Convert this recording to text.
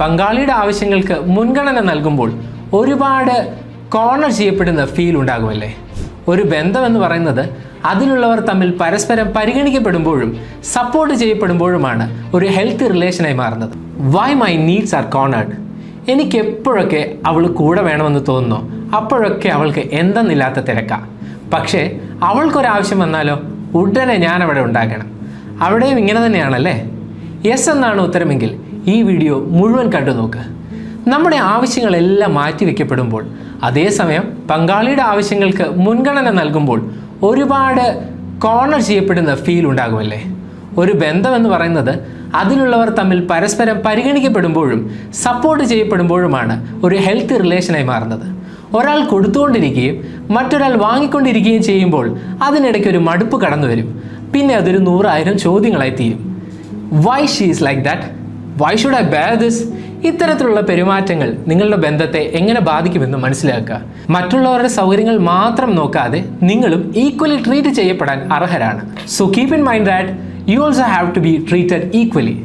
പങ്കാളിയുടെ ആവശ്യങ്ങൾക്ക് മുൻഗണന നൽകുമ്പോൾ ഒരുപാട് കോർണർ ചെയ്യപ്പെടുന്ന ഫീൽ ഉണ്ടാകുമല്ലേ? ഒരു ബന്ധം എന്ന് പറയുന്നത് അതിലുള്ളവർ തമ്മിൽ പരസ്പരം പരിഗണിക്കപ്പെടുമ്പോഴും സപ്പോർട്ട് ചെയ്യപ്പെടുമ്പോഴുമാണ് ഒരു ഹെൽത്തി റിലേഷനായി മാറുന്നത്. Why my needs are cornered എനിക്ക് എപ്പോഴൊക്കെ അവൾ കൂടെ വേണമെന്ന് തോന്നുന്നു? അപ്പോഴൊക്കെ അവൾക്ക് എന്തെന്നില്ലാത്ത തിരക്കാ. പക്ഷേ അവൾക്കൊരാവശ്യം വന്നാലോ? ഉടനെ ഞാൻ അവിടെ ഉണ്ടാകണം. അവിടെയും ഇങ്ങനെ തന്നെയാണല്ലേ? യെസ് എന്നാണ് ഉത്തരമെങ്കിൽ ഈ വീഡിയോ മുഴുവൻ കണ്ടു നോക്ക്. നമ്മുടെ ആവശ്യങ്ങളെല്ലാം മാറ്റിവെക്കപ്പെടുമ്പോൾ അതേസമയം പങ്കാളിയുടെ ആവശ്യങ്ങൾക്ക് മുൻഗണന നൽകുമ്പോൾ ഒരുപാട് കോർണർ ചെയ്യപ്പെടുന്ന ഫീൽ ഉണ്ടാകുമല്ലേ? ഒരു ബന്ധമെന്ന് പറയുന്നത് അതിലുള്ളവർ തമ്മിൽ പരസ്പരം പരിഗണിക്കപ്പെടുമ്പോഴും സപ്പോർട്ട് ചെയ്യപ്പെടുമ്പോഴുമാണ് ഒരു ഹെൽത്തി റിലേഷനായി മാറുന്നത്. ഒരാൾ കൊടുത്തുകൊണ്ടിരിക്കുകയും മറ്റൊരാൾ വാങ്ങിക്കൊണ്ടിരിക്കുകയും ചെയ്യുമ്പോൾ അതിനിടയ്ക്ക് ഒരു മടുപ്പ് കടന്നു വരും പിന്നെ അതൊരു നൂറായിരം ചോദ്യങ്ങളായി തീരും. Why she's like that why should I bear this ഇത്തരത്തിലുള്ള പെരുമാറ്റങ്ങൾ നിങ്ങളുടെ ബന്ധത്തെ എങ്ങനെ ബാധിക്കുമെന്ന് മനസ്സിലാക്കുക. മറ്റുള്ളവരുടെ സൗകര്യങ്ങൾ മാത്രം നോക്കാതെ നിങ്ങളും ഈക്വലി ട്രീറ്റ് ചെയ്യപ്പെടാൻ അർഹരാണ്. So keep in mind that you also have to be treated equally